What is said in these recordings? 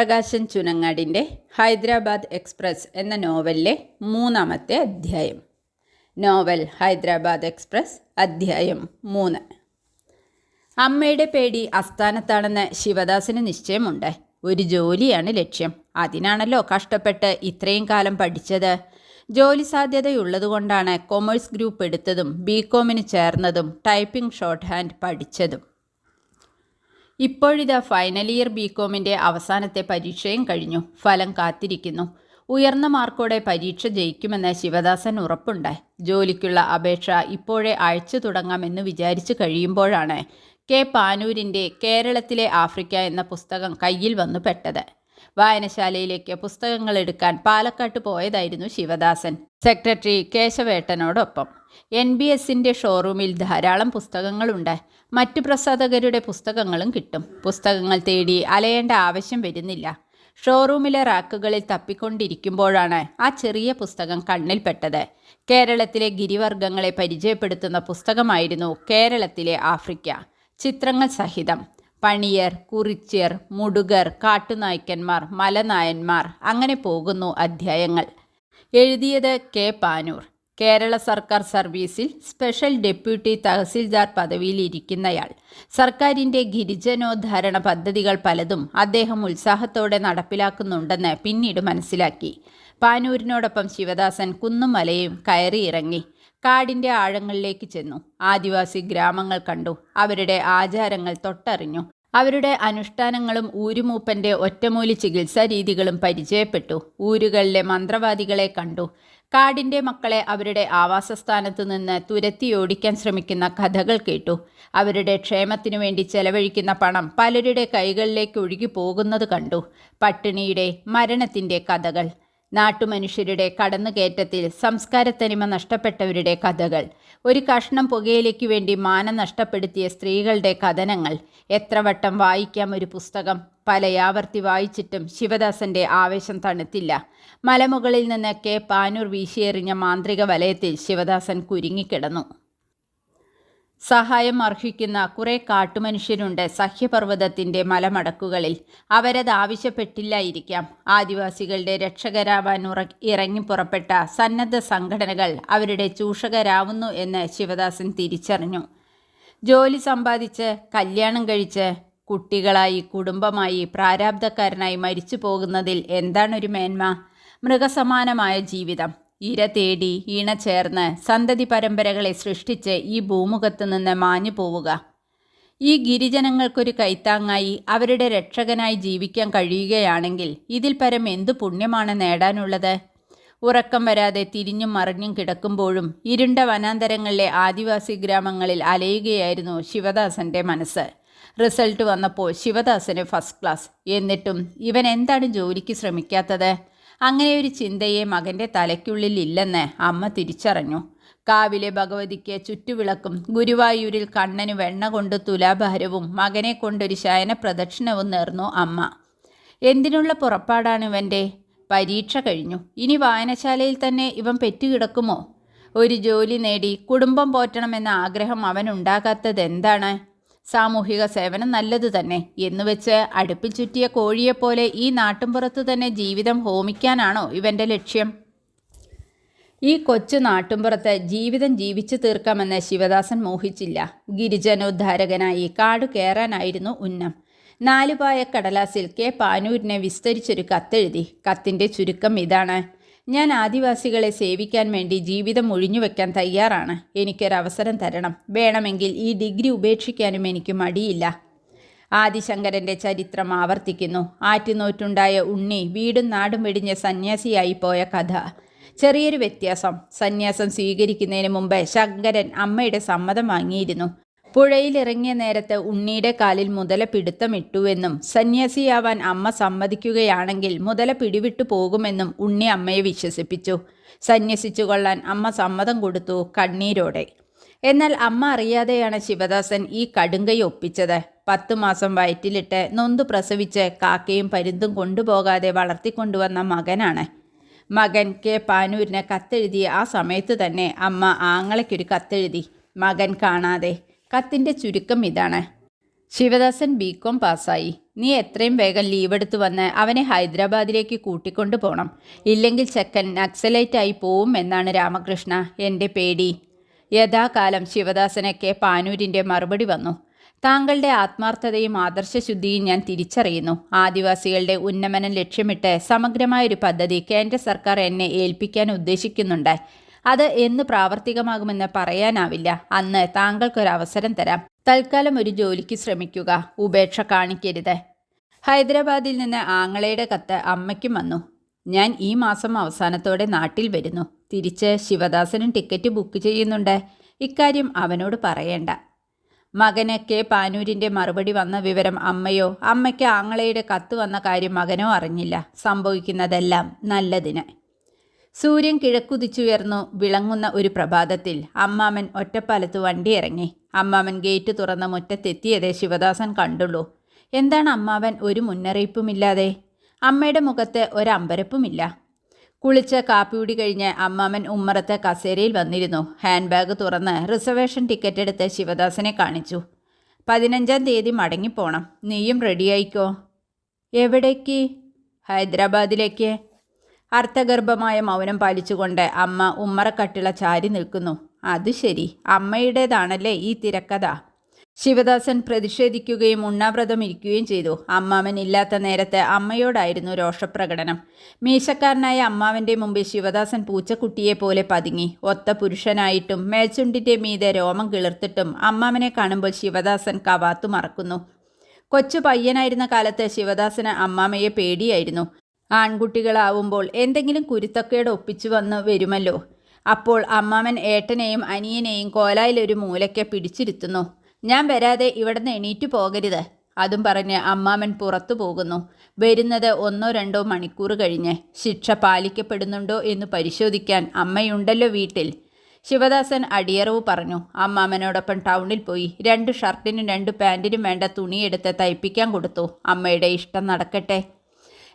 Prakashan ചുനങ്ങാടിന്റെ Hyderabad express എന്ന നോവലിലെ മൂന്നാമത്തെ അധ്യായം. നോവൽ ഹൈദരാബാദ് എക്സ്പ്രസ് അധ്യായം മൂന്ന്. അമ്മയുടെ പേടി അസ്ഥാനത്താണെന്ന് ശിവദാസിന് നിശ്ചയമുണ്ട്. ഒരു ജോലിയാണ് ലക്ഷ്യം. അതിനാണല്ലോ കഷ്ടപ്പെട്ട് ഇത്രയും കാലം പഠിച്ചത്. ജോലി സാധ്യതയുള്ളതുകൊണ്ടാണ് കൊമേഴ്സ് ഗ്രൂപ്പ് എടുത്തതും ബി കോമിന് ചേർന്നതും ടൈപ്പിംഗ് ഷോർട്ട് ഹാൻഡ് പഠിച്ചതും. ഇപ്പോഴിതാ ഫൈനൽ ഇയർ ബി കോമിന്റെ അവസാനത്തെ പരീക്ഷയും കഴിഞ്ഞു. ഫലം കാത്തിരിക്കുന്നു. ഉയർന്ന മാർക്കോടെ പരീക്ഷ ജയിക്കുമെന്ന് ശിവദാസൻ ഉറപ്പുണ്ട്. ജോലിക്കുള്ള അപേക്ഷ ഇപ്പോഴേ അയച്ചു തുടങ്ങാമെന്ന് വിചാരിച്ചു കഴിയുമ്പോഴാണ് കെ പാനൂരിന്റെ കേരളത്തിലെ ആഫ്രിക്ക എന്ന പുസ്തകം കയ്യിൽ വന്നു പെട്ടത് വായനശാലയിലേക്ക് പുസ്തകങ്ങൾ എടുക്കാൻ പാലക്കാട്ട് പോയതായിരുന്നു ശിവദാസൻ. സെക്രട്ടറി കേശവേട്ടനോടൊപ്പം. എൻ ബി എസിന്റെ ഷോറൂമിൽ ധാരാളം പുസ്തകങ്ങളുണ്ട്. മറ്റു പ്രസാധകരുടെ പുസ്തകങ്ങളും കിട്ടും. പുസ്തകങ്ങൾ തേടി അലയേണ്ട ആവശ്യം വരുന്നില്ല. ഷോറൂമിലെ റാക്കുകളിൽ തപ്പിക്കൊണ്ടിരിക്കുമ്പോഴാണ് ആ ചെറിയ പുസ്തകം കണ്ണിൽപ്പെട്ടത്. കേരളത്തിലെ ഗിരിവർഗങ്ങളെ പരിചയപ്പെടുത്തുന്ന പുസ്തകമായിരുന്നു കേരളത്തിലെ ആഫ്രിക്ക. ചിത്രങ്ങൾ സഹിതം. പണിയർ കുറിച്യർ മുടുകർ കാട്ടുനായ്ക്കന്മാർ മലനായന്മാർ. അങ്ങനെ പോകുന്നു അധ്യായങ്ങൾ. എഴുതിയത് കെ. പാനൂർ. കേരള സർക്കാർ സർവീസിൽ സ്പെഷ്യൽ ഡെപ്യൂട്ടി തഹസിൽദാർ പദവിയിലിരിക്കുന്നയാൾ. സർക്കാരിന്റെ ഗിരിജനോദ്ധാരണ പദ്ധതികൾ പലതും അദ്ദേഹം ഉത്സാഹത്തോടെ നടപ്പിലാക്കുന്നുണ്ടെന്ന് പിന്നീട് മനസ്സിലാക്കി. പാനൂരിനോടൊപ്പം ശിവദാസൻ കുന്നുമലയും കയറിയിറങ്ങി. കാടിന്റെ ആഴങ്ങളിലേക്ക് ചെന്നു. ആദിവാസി ഗ്രാമങ്ങൾ കണ്ടു. അവരുടെ ആചാരങ്ങൾ തൊട്ടറിഞ്ഞു. അവരുടെ അനുഷ്ഠാനങ്ങളും ഊരുമൂപ്പന്റെ ഒറ്റമൂലി ചികിത്സാ രീതികളും പരിചയപ്പെട്ടു. ഊരുകളിലെ മന്ത്രവാദികളെ കണ്ടു. കാടിന്റെ മക്കളെ അവരുടെ ആവാസസ്ഥാനത്തു നിന്ന് തുരത്തി ഓടിക്കാൻ ശ്രമിക്കുന്ന കഥകൾ കേട്ടു. അവരുടെ ക്ഷേമത്തിനു വേണ്ടി ചെലവഴിക്കുന്ന പണം പലരുടെ കൈകളിലേക്ക് ഒഴുകി പോകുന്നത് കണ്ടു. പട്ടിണിയുടെ മരണത്തിന്റെ കഥകൾ. നാട്ടുമനുഷ്യരുടെ കടന്നുകയറ്റത്തിൽ സംസ്കാരത്തനിമ നഷ്ടപ്പെട്ടവരുടെ കഥകൾ. ഒരു കഷ്ണം പുകയിലേക്ക് വേണ്ടി മാനം നഷ്ടപ്പെടുത്തിയ സ്ത്രീകളുടെ കഥനങ്ങൾ. എത്ര വട്ടം വായിക്കാം ഒരു പുസ്തകം? പലയാവർത്തി വായിച്ചിട്ടും ശിവദാസന്റെ ആവേശം തണുത്തില്ല. മലമുകളിൽ നിന്ന് കെ. പാനൂർ വീശിയെറിഞ്ഞ മാന്ത്രിക വലയത്തിൽ ശിവദാസൻ കുരുങ്ങിക്കിടന്നു. സഹായം അർഹിക്കുന്ന കുറേ കാട്ടുമനുഷ്യരുണ്ട് സഹ്യപർവതത്തിന്റെ മലമടക്കുകളിൽ. അവരത് ആവശ്യപ്പെട്ടില്ലായിരിക്കാം. ആദിവാസികളുടെ രക്ഷകരാവാൻ ഉറ ഇറങ്ങി പുറപ്പെട്ട സന്നദ്ധ സംഘടനകൾ അവരുടെ ചൂഷകരാവുന്നു എന്ന് ശിവദാസൻ തിരിച്ചറിഞ്ഞു. ജോലി സമ്പാദിച്ച് കല്യാണം കഴിച്ച് കുട്ടികളായി കുടുംബമായി പ്രാരാബ്ധക്കാരനായി മരിച്ചു പോകുന്നതിൽ എന്താണൊരു മേന്മ? മൃഗസമാനമായ ജീവിതം. ഇര തേടി ഇണ ചേർന്ന് സന്തതി പരമ്പരകളെ സൃഷ്ടിച്ച് ഈ ഭൂമുഖത്ത് നിന്ന് മാഞ്ഞു പോവുക. ഈ ഗിരിജനങ്ങൾക്കൊരു കൈത്താങ്ങായി അവരുടെ രക്ഷകനായി ജീവിക്കാൻ കഴിയുകയാണെങ്കിൽ ഇതിൽ പരം എന്തു പുണ്യമാണ് നേടാനുള്ളത്? ഉറക്കം വരാതെ തിരിഞ്ഞും മറിഞ്ഞും കിടക്കുമ്പോഴും ഇരുണ്ട വനാന്തരങ്ങളിലെ ആദിവാസി ഗ്രാമങ്ങളിൽ അലയുകയായിരുന്നു ശിവദാസന്റെ മനസ്സ്. റിസൾട്ട് വന്നപ്പോൾ ശിവദാസന് ഫസ്റ്റ് ക്ലാസ്. എന്നിട്ടും ഇവൻ എന്താണ് ജോലിക്ക് ശ്രമിക്കാത്തത്? അങ്ങനെ ഒരു ചിന്തയെ മകന്റെ തലയ്ക്കുള്ളിൽ ഇല്ലെന്ന് അമ്മ തിരിച്ചറിഞ്ഞു. കാവിലെ ഭഗവതിക്ക് ചുറ്റുവിളക്കും ഗുരുവായൂരിൽ കണ്ണന് വെണ്ണ കൊണ്ട് തുലാഭാരവും മകനെ കൊണ്ടൊരു ശയന പ്രദക്ഷിണവും നേർന്നു അമ്മ. എന്തിനുള്ള പുറപ്പാടാണ് ഇവന്റെ പരീക്ഷ കഴിഞ്ഞു. ഇനി വായനശാലയിൽ തന്നെ ഇവൻ പെറ്റുകിടക്കുമോ? ഒരു ജോലി നേടി കുടുംബം പോറ്റണമെന്ന ആഗ്രഹം അവനുണ്ടാകാത്തത് എന്താണ് സാമൂഹിക സേവനം നല്ലത് തന്നെ. എന്നുവെച്ച് അടുപ്പിൽ ചുറ്റിയ കോഴിയെപ്പോലെ ഈ നാട്ടുംപുറത്തു തന്നെ ജീവിതം ഹോമിക്കാനാണോ ഇവന്റെ ലക്ഷ്യം? ഈ കൊച്ചു നാട്ടുംപുറത്ത് ജീവിതം ജീവിച്ചു തീർക്കാമെന്ന് ശിവദാസൻ മോഹിച്ചില്ല. ഗിരിജനോദ്ധാരകനായി കാട് കയറാനായിരുന്നു ഉന്നം. നാലുപായ കടലാസിൽ കെ പാനൂരിനെ വിസ്തരിച്ചൊരു കത്തെഴുതി. കത്തിന്റെ ചുരുക്കം ഇതാണ്. ഞാൻ ആദിവാസികളെ സേവിക്കാൻ വേണ്ടി ജീവിതം ഒഴിഞ്ഞുവെക്കാൻ തയ്യാറാണ്. എനിക്കൊരവസരം തരണം. വേണമെങ്കിൽ ഈ ഡിഗ്രി ഉപേക്ഷിക്കാനും എനിക്ക് മടിയില്ല. ആദിശങ്കരന്റെ ചരിത്രം ആവർത്തിക്കുന്നു. ആറ്റുനോറ്റുണ്ടായ ഉണ്ണി വീടും നാടും വെടിഞ്ഞ സന്യാസിയായി പോയ കഥ. ചെറിയൊരു വ്യത്യാസം. സന്യാസം സ്വീകരിക്കുന്നതിന് മുമ്പ് ശങ്കരൻ അമ്മയുടെ സമ്മതം വാങ്ങിയിരുന്നു. പുഴയിലിറങ്ങിയ നേരത്ത് ഉണ്ണിയുടെ കാലിൽ മുതല പിടുത്തമിട്ടുവെന്നും സന്യാസിയാവാൻ അമ്മ സമ്മതിക്കുകയാണെങ്കിൽ മുതല പിടിവിട്ടു പോകുമെന്നും ഉണ്ണി അമ്മയെ വിശ്വസിപ്പിച്ചു. സന്യസിച്ചു കൊള്ളാൻ അമ്മ സമ്മതം കൊടുത്തു കണ്ണീരോടെ. എന്നാൽ അമ്മ അറിയാതെയാണ് ശിവദാസൻ ഈ കടുങ്കൈ ഒപ്പിച്ചത്. പത്തു മാസം വയറ്റിലിട്ട് നൊന്തു പ്രസവിച്ച് കാക്കയും പരുന്തും കൊണ്ടുപോകാതെ വളർത്തിക്കൊണ്ടുവന്ന മകനാണ്. മകൻ കെ പാനൂരിന് കത്തെഴുതി ആ സമയത്ത് തന്നെ അമ്മ ആങ്ങളയ്ക്കൊരു കത്തെഴുതി. മകൻ കാണാതെ കത്തിന്റെ ചുരുക്കം ഇതാണ്. ശിവദാസൻ ബി കോം പാസ്സായി. നീ എത്രയും വേഗം ലീവ് എടുത്തു വന്ന് അവനെ ഹൈദരാബാദിലേക്ക് കൂട്ടിക്കൊണ്ടു പോകണം ഇല്ലെങ്കിൽ ചെക്കൻ നക്സലൈറ്റായി പോവും എന്നാണ് രാമകൃഷ്ണ എന്റെ പേടി. യഥാകാലം ശിവദാസനൊക്കെ പാനൂരിന്റെ മറുപടി വന്നു. താങ്കളുടെ ആത്മാർത്ഥതയും ആദർശശുദ്ധിയും ഞാൻ തിരിച്ചറിയുന്നു. ആദിവാസികളുടെ ഉന്നമനം ലക്ഷ്യമിട്ട് സമഗ്രമായൊരു പദ്ധതി കേന്ദ്ര സർക്കാർ എന്നെ ഏൽപ്പിക്കാൻ ഉദ്ദേശിക്കുന്നുണ്ട്. അത് എന്ന് പ്രാവർത്തികമാകുമെന്ന് പറയാനാവില്ല. അന്ന് താങ്കൾക്കൊരവസരം തരാം. തൽക്കാലം ഒരു ജോലിക്ക് ശ്രമിക്കുക. ഉപേക്ഷ കാണിക്കരുത്. ഹൈദരാബാദിൽ നിന്ന് ആങ്ങളയുടെ കത്ത് അമ്മയ്ക്കും വന്നു. ഞാൻ ഈ മാസം അവസാനത്തോടെ നാട്ടിൽ വരുന്നു. തിരിച്ച് ശിവദാസനും ടിക്കറ്റ് ബുക്ക് ചെയ്യുന്നുണ്ട്. ഇക്കാര്യം അവനോട് പറയേണ്ട. മകന് കെ പാനൂരിന്റെ മറുപടി വന്ന വിവരം അമ്മയോ അമ്മയ്ക്ക് ആങ്ങളയുടെ കത്ത് വന്ന കാര്യം മകനോ അറിഞ്ഞില്ല. സംഭവിക്കുന്നതെല്ലാം നല്ലതിന്. സൂര്യൻ കിഴക്കുതിച്ചുയർന്നു വിളങ്ങുന്ന ഒരു പ്രഭാതത്തിൽ അമ്മാമൻ ഒറ്റപ്പാലത്ത് വണ്ടി ഇറങ്ങി അമ്മാമൻ ഗേറ്റ് തുറന്ന മുറ്റത്തെത്തിയതേ ശിവദാസൻ കണ്ടുള്ളൂ. എന്താണ് അമ്മാവൻ ഒരു മുന്നറിയിപ്പുമില്ലാതെ? അമ്മയുടെ മുഖത്ത് ഒരമ്പരപ്പുമില്ല. കുളിച്ച് കാപ്പിയുടി കഴിഞ്ഞ് അമ്മാമൻ ഉമ്മറത്തെ കസേരയിൽ വന്നിരുന്നു. ഹാൻഡ് ബാഗ് തുറന്ന് റിസർവേഷൻ ടിക്കറ്റ് എടുത്ത് ശിവദാസനെ കാണിച്ചു. പതിനഞ്ചാം തീയതി മടങ്ങിപ്പോണം. നീയും റെഡിയായിക്കോ? എവിടേക്ക്? ഹൈദരാബാദിലേക്ക്? അർത്ഥഗർഭമായ മൗനം പാലിച്ചുകൊണ്ട് അമ്മ ഉമ്മറക്കട്ടിള ചാരി നിൽക്കുന്നു. അത് ശരി അമ്മയുടേതാണല്ലേ ഈ തിരക്കഥ. ശിവദാസൻ പ്രതിഷേധിക്കുകയും ഉണ്ണാവ്രതം ഇരിക്കുകയും ചെയ്തു. അമ്മാവൻ ഇല്ലാത്ത നേരത്തെ അമ്മയോടായിരുന്നു രോഷപ്രകടനം. മീശക്കാരനായ അമ്മാവന്റെ മുമ്പിൽ ശിവദാസൻ പൂച്ചക്കുട്ടിയെ പോലെ പതുങ്ങി. ഒത്ത പുരുഷനായിട്ടും മേൽച്ചുണ്ടിന്റെ മീതെ രോമം കിളിർത്തിട്ടും അമ്മാവനെ കാണുമ്പോൾ ശിവദാസൻ കവാത്തു മറക്കുന്നു. കൊച്ചു പയ്യനായിരുന്ന കാലത്ത് ശിവദാസന് അമ്മാമയെ പേടിയായിരുന്നു. ആൺകുട്ടികളാവുമ്പോൾ എന്തെങ്കിലും കുരുത്തക്കേട് ഒപ്പിച്ചു വന്ന് വരുമല്ലോ. അപ്പോൾ അമ്മാമൻ ഏട്ടനെയും അനിയനെയും കോലായിലൊരു മൂലയ്ക്ക് പിടിച്ചിരുത്തുന്നു. ഞാൻ വരാതെ ഇവിടുന്ന് എണീറ്റു പോകരുത് അതും പറഞ്ഞ് അമ്മാമൻ പുറത്തു പോകുന്നു. വരുന്നത് ഒന്നോ രണ്ടോ മണിക്കൂർ കഴിഞ്ഞ്. ശിക്ഷ പാലിക്കപ്പെടുന്നുണ്ടോ എന്ന് പരിശോധിക്കാൻ അമ്മയുണ്ടല്ലോ വീട്ടിൽ ശിവദാസൻ അടിയറവ് പറഞ്ഞു. അമ്മാമനോടൊപ്പം ടൗണിൽ പോയി. രണ്ട് ഷർട്ടിനും രണ്ട് പാന്റിനും വേണ്ട തുണിയെടുത്ത് തയ്പ്പിക്കാൻ കൊടുത്തു. അമ്മയുടെ ഇഷ്ടം നടക്കട്ടെ.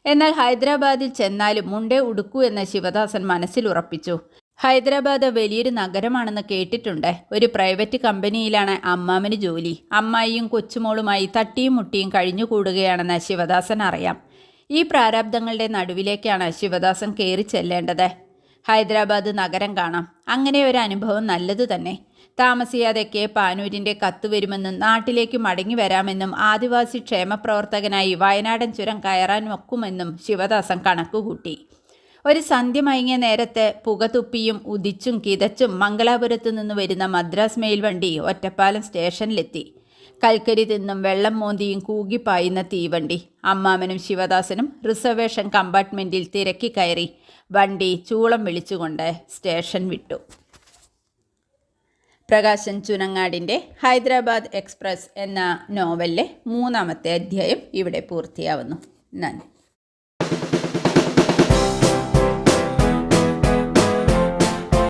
എന്നാൽ ഹൈദരാബാദിൽ ചെന്നാലും മുണ്ടേ ഉടുക്കൂ എന്ന് ശിവദാസൻ മനസ്സിൽ ഉറപ്പിച്ചു. ഹൈദരാബാദ് വലിയൊരു നഗരമാണെന്ന് കേട്ടിട്ടുണ്ട്. ഒരു പ്രൈവറ്റ് കമ്പനിയിലാണ് അമ്മാമന് ജോലി. അമ്മായിയും കൊച്ചുമോളുമായി തട്ടിയും മുട്ടിയും കഴിഞ്ഞുകൂടുകയാണെന്ന് ശിവദാസൻ അറിയാം. ഈ പ്രാരാബ്ദങ്ങളുടെ നടുവിലേക്കാണ് ശിവദാസൻ കയറി ചെല്ലേണ്ടത്. ഹൈദരാബാദ് നഗരം കാണാം. അങ്ങനെ ഒരു അനുഭവം നല്ലതു തന്നെ താമസിയാതെ കെ പാനൂരിന്റെ കത്ത് വരുമെന്നും നാട്ടിലേക്ക് മടങ്ങി വരാമെന്നും ആദിവാസി ക്ഷേമപ്രവർത്തകനായി വയനാടൻ ചുരം കയറാൻ ഒക്കുമെന്നും ശിവദാസൻ കണക്കുകൂട്ടി. ഒരു സന്ധ്യ മയങ്ങിയ നേരത്തെ പുകതുപ്പിയും ഉദിച്ചും കിതച്ചും മംഗലാപുരത്തു നിന്ന് വരുന്ന മദ്രാസ് മെയിൽ വണ്ടി ഒറ്റപ്പാലം സ്റ്റേഷനിലെത്തി. കൽക്കരി തിന്നും വെള്ളം മോന്തിയും കൂകിപ്പായുന്ന തീവണ്ടി. അമ്മാമനും ശിവദാസനും റിസർവേഷൻ കമ്പാർട്ട്മെന്റിൽ തിരക്കി കയറി. വണ്ടി ചൂളം വിളിച്ചുകൊണ്ട് സ്റ്റേഷൻ വിട്ടു. പ്രകാശൻ ചുനങ്ങാടിന്റെ ഹൈദരാബാദ് എക്സ്പ്രസ് എന്ന നോവലിലെ മൂന്നാമത്തെ അധ്യായം ഇവിടെ പൂർത്തിയാവുന്നു. നന്ദി.